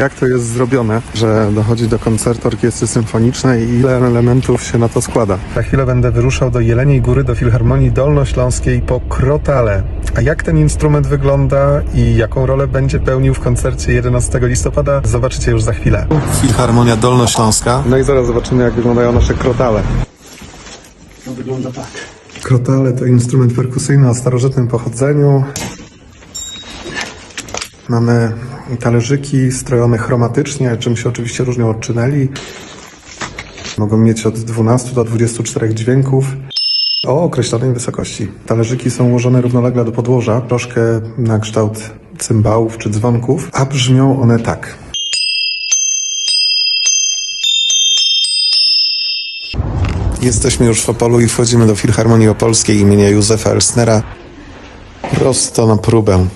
Jak to jest zrobione, że dochodzi do koncertu orkiestry symfonicznej i ile elementów się na to składa? Za chwilę będę wyruszał do Jeleniej Góry, do Filharmonii Dolnośląskiej po Krotale. A jak ten instrument wygląda i jaką rolę będzie pełnił w koncercie 11 listopada, zobaczycie już za chwilę. Filharmonia Dolnośląska. No i zaraz zobaczymy, jak wyglądają nasze krotale. To wygląda tak. Krotale to instrument perkusyjny o starożytnym pochodzeniu. Mamy talerzyki strojone chromatycznie, czym się oczywiście różnią od czyneli. Mogą mieć od 12 do 24 dźwięków o określonej wysokości. Talerzyki są ułożone równolegle do podłoża, troszkę na kształt cymbałów czy dzwonków, a brzmią one tak. Jesteśmy już w Opolu i wchodzimy do Filharmonii Opolskiej imienia Józefa Elsnera prosto na próbę.